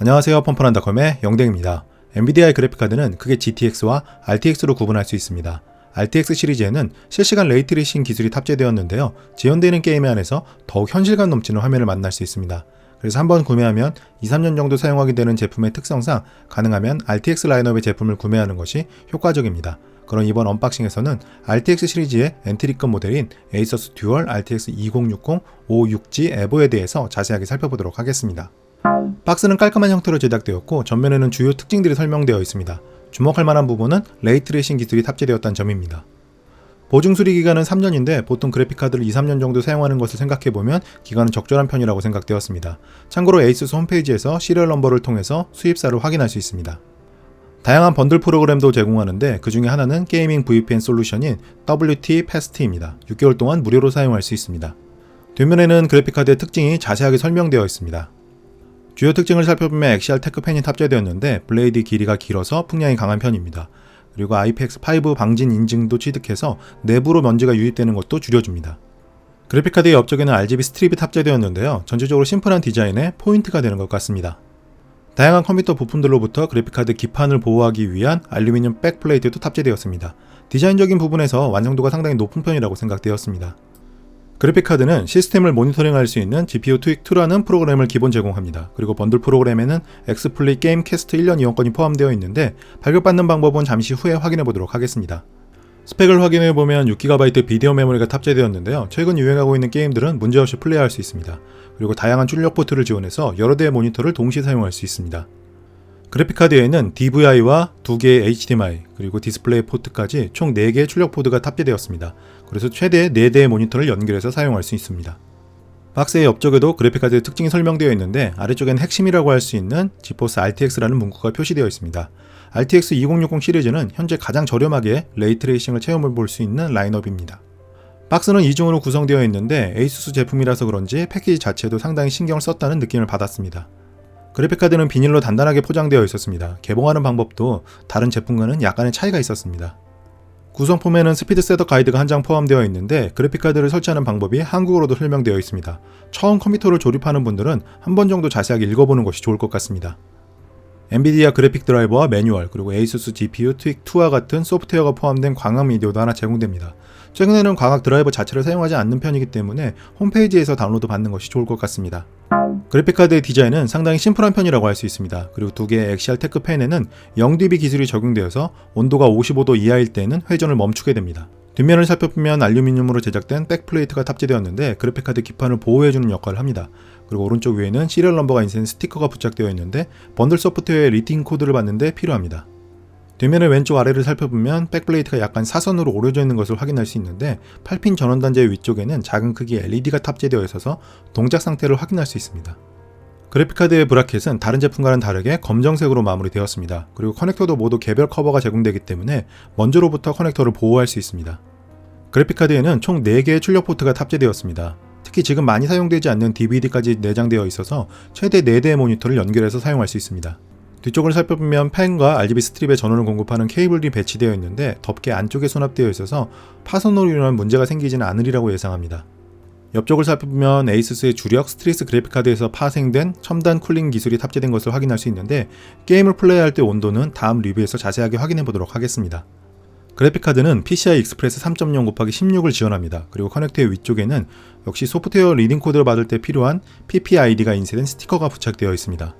안녕하세요 펌펀한닷컴의 영댕입니다. 엔비디아의 그래픽카드는 크게 GTX와 RTX로 구분할 수 있습니다. RTX 시리즈에는 실시간 레이트레이싱 기술이 탑재되었는데요. 지원되는 게임에 한해서 더욱 현실감 넘치는 화면을 만날 수 있습니다. 그래서 한번 구매하면 2, 3년 정도 사용하게 되는 제품의 특성상 가능하면 RTX 라인업의 제품을 구매하는 것이 효과적입니다. 그럼 이번 언박싱에서는 RTX 시리즈의 엔트리급 모델인 ASUS 듀얼 RTX 2060 56G 에보에 대해서 자세하게 살펴보도록 하겠습니다. 박스는 깔끔한 형태로 제작되었고 전면에는 주요 특징들이 설명되어 있습니다. 주목할 만한 부분은 레이트레이싱 기술이 탑재되었다는 점입니다. 보증 수리 기간은 3년인데 보통 그래픽카드를 2, 3년 정도 사용하는 것을 생각해보면 기간은 적절한 편이라고 생각되었습니다. 참고로 에이수스 홈페이지에서 시리얼 넘버를 통해서 수입사를 확인할 수 있습니다. 다양한 번들 프로그램도 제공하는데 그 중에 하나는 게이밍 VPN 솔루션인 WT Fast입니다. 6개월 동안 무료로 사용할 수 있습니다. 뒷면에는 그래픽카드의 특징이 자세하게 설명되어 있습니다. 주요 특징을 살펴보면 XR 테크 펜이 탑재되었는데 블레이드 길이가 길어서 풍량이 강한 편입니다. 그리고 IPX5 방진 인증도 취득해서 내부로 먼지가 유입되는 것도 줄여줍니다. 그래픽카드의 옆쪽에는 RGB 스트립이 탑재되었는데요. 전체적으로 심플한 디자인에 포인트가 되는 것 같습니다. 다양한 컴퓨터 부품들로부터 그래픽카드 기판을 보호하기 위한 알루미늄 백플레이트도 탑재되었습니다. 디자인적인 부분에서 완성도가 상당히 높은 편이라고 생각되었습니다. 그래픽카드는 시스템을 모니터링할 수 있는 GPU 투익 2라는 프로그램을 기본 제공합니다. 그리고 번들 프로그램에는 엑스플리 게임 캐스트 1년 이용권이 포함되어 있는데 발급받는 방법은 잠시 후에 확인해 보도록 하겠습니다. 스펙을 확인해 보면 6GB 비디오 메모리가 탑재되었는데요. 최근 유행하고 있는 게임들은 문제없이 플레이할 수 있습니다. 그리고 다양한 출력 포트를 지원해서 여러 대의 모니터를 동시에 사용할 수 있습니다. 그래픽카드에는 DVI와 2개의 HDMI 그리고 디스플레이 포트까지 총 4개의 출력 포드가 탑재되었습니다. 그래서 최대 4대의 모니터를 연결해서 사용할 수 있습니다. 박스의 옆쪽에도 그래픽카드의 특징이 설명되어 있는데 아래쪽엔 핵심이라고 할 수 있는 지포스 RTX라는 문구가 표시되어 있습니다. RTX 2060 시리즈는 현재 가장 저렴하게 레이트레이싱을 체험해 볼 수 있는 라인업입니다. 박스는 이중으로 구성되어 있는데 에이수스 제품이라서 그런지 패키지 자체도 상당히 신경을 썼다는 느낌을 받았습니다. 그래픽카드는 비닐로 단단하게 포장되어 있었습니다. 개봉하는 방법도 다른 제품과는 약간의 차이가 있었습니다. 구성품에는 스피드 셋업 가이드가 한 장 포함되어 있는데 그래픽카드를 설치하는 방법이 한국어로도 설명되어 있습니다. 처음 컴퓨터를 조립하는 분들은 한 번 정도 자세하게 읽어보는 것이 좋을 것 같습니다. 엔비디아 그래픽 드라이버와 매뉴얼 그리고 ASUS GPU 트윅 2와 같은 소프트웨어가 포함된 광학 미디어도 하나 제공됩니다. 최근에는 광학 드라이버 자체를 사용하지 않는 편이기 때문에 홈페이지에서 다운로드 받는 것이 좋을 것 같습니다. 그래픽카드의 디자인은 상당히 심플한 편이라고 할 수 있습니다. 그리고 두 개의 XR 테크 펜에는 0dB 기술이 적용되어서 온도가 55도 이하일 때는 회전을 멈추게 됩니다. 뒷면을 살펴보면 알루미늄으로 제작된 백플레이트가 탑재되었는데 그래픽카드 기판을 보호해주는 역할을 합니다. 그리고 오른쪽 위에는 시리얼 넘버가 인쇄된 스티커가 부착되어 있는데 번들 소프트웨어의 리팅 코드를 받는데 필요합니다. 뒷면의 왼쪽 아래를 살펴보면 백플레이트가 약간 사선으로 오려져 있는 것을 확인할 수 있는데 8핀 전원 단자의 위쪽에는 작은 크기의 LED가 탑재되어 있어서 동작 상태를 확인할 수 있습니다. 그래픽카드의 브라켓은 다른 제품과는 다르게 검정색으로 마무리되었습니다. 그리고 커넥터도 모두 개별 커버가 제공되기 때문에 먼지로부터 커넥터를 보호할 수 있습니다. 그래픽카드에는 총 4개의 출력 포트가 탑재되었습니다. 특히 지금 많이 사용되지 않는 DVD까지 내장되어 있어서 최대 4대의 모니터를 연결해서 사용할 수 있습니다. 뒤쪽을 살펴보면 펜과 RGB 스트립에 전원을 공급하는 케이블이 배치되어 있는데 덮개 안쪽에 수납되어 있어서 파손으로 인한 문제가 생기지는 않으리라고 예상합니다. 옆쪽을 살펴보면 에이수스의 주력 스트리스 그래픽카드에서 파생된 첨단 쿨링 기술이 탑재된 것을 확인할 수 있는데 게임을 플레이할 때 온도는 다음 리뷰에서 자세하게 확인해 보도록 하겠습니다. 그래픽카드는 PCI Express 3.0 곱하기 16을 지원합니다. 그리고 커넥터의 위쪽에는 역시 소프트웨어 리딩 코드를 받을 때 필요한 PPID가 인쇄된 스티커가 부착되어 있습니다.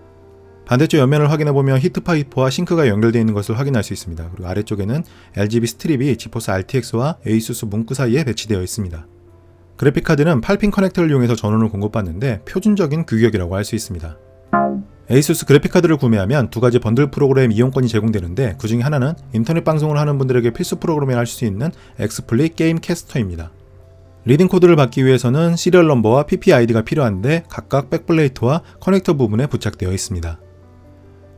반대쪽 옆면을 확인해보면 히트 파이프와 싱크가 연결되어 있는 것을 확인할 수 있습니다. 그리고 아래쪽에는 RGB 스트립이 지포스 RTX와 ASUS 문구 사이에 배치되어 있습니다. 그래픽카드는 8핀 커넥터를 이용해서 전원을 공급받는데 표준적인 규격이라고 할 수 있습니다. ASUS 그래픽카드를 구매하면 두 가지 번들 프로그램 이용권이 제공되는데 그 중에 하나는 인터넷 방송을 하는 분들에게 필수 프로그램이라 할수 있는 엑스플릿 게임 캐스터입니다. 리딩 코드를 받기 위해서는 시리얼 넘버와 PPID가 필요한데 각각 백플레이트와 커넥터 부분에 부착되어 있습니다.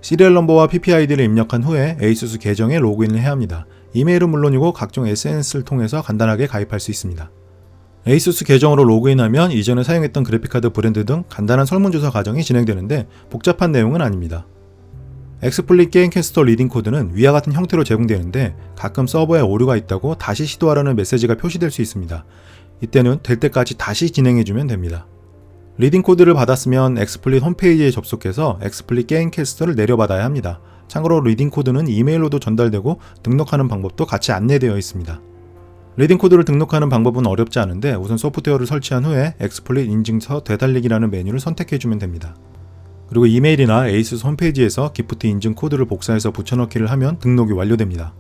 시리얼 넘버와 PPID를 입력한 후에 ASUS 계정에 로그인을 해야 합니다. 이메일은 물론이고 각종 SNS를 통해서 간단하게 가입할 수 있습니다. ASUS 계정으로 로그인하면 이전에 사용했던 그래픽카드 브랜드 등 간단한 설문조사 과정이 진행되는데 복잡한 내용은 아닙니다. 엑스플릿 게임 캐스터 리딩 코드는 위와 같은 형태로 제공되는데 가끔 서버에 오류가 있다고 다시 시도하라는 메시지가 표시될 수 있습니다. 이때는 될 때까지 다시 진행해주면 됩니다. 리딩 코드를 받았으면 엑스플릿 홈페이지에 접속해서 엑스플릿 게임 캐스터를 내려받아야 합니다. 참고로 리딩 코드는 이메일로도 전달되고 등록하는 방법도 같이 안내되어 있습니다. 리딩 코드를 등록하는 방법은 어렵지 않은데 우선 소프트웨어를 설치한 후에 엑스플릿 인증서 되달리기라는 메뉴를 선택해주면 됩니다. 그리고 이메일이나 에이스 홈페이지에서 기프트 인증 코드를 복사해서 붙여넣기를 하면 등록이 완료됩니다.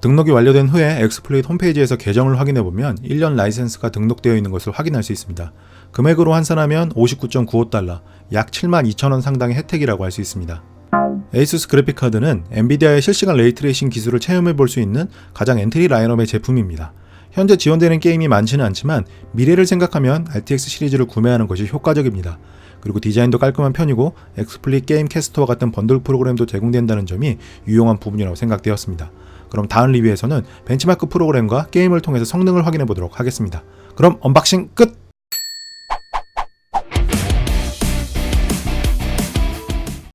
등록이 완료된 후에 엑스플릿 홈페이지에서 계정을 확인해 보면 1년 라이센스가 등록되어 있는 것을 확인할 수 있습니다. 금액으로 환산하면 59.95달러, 약 72,000원 상당의 혜택이라고 할 수 있습니다. 에이수스 그래픽카드는 엔비디아의 실시간 레이트레이싱 기술을 체험해 볼 수 있는 가장 엔트리 라인업의 제품입니다. 현재 지원되는 게임이 많지는 않지만 미래를 생각하면 RTX 시리즈를 구매하는 것이 효과적입니다. 그리고 디자인도 깔끔한 편이고 엑스플릿 게임 캐스터와 같은 번들 프로그램도 제공된다는 점이 유용한 부분이라고 생각되었습니다. 그럼 다음 리뷰에서는 벤치마크 프로그램과 게임을 통해서 성능을 확인해 보도록 하겠습니다. 그럼 언박싱 끝!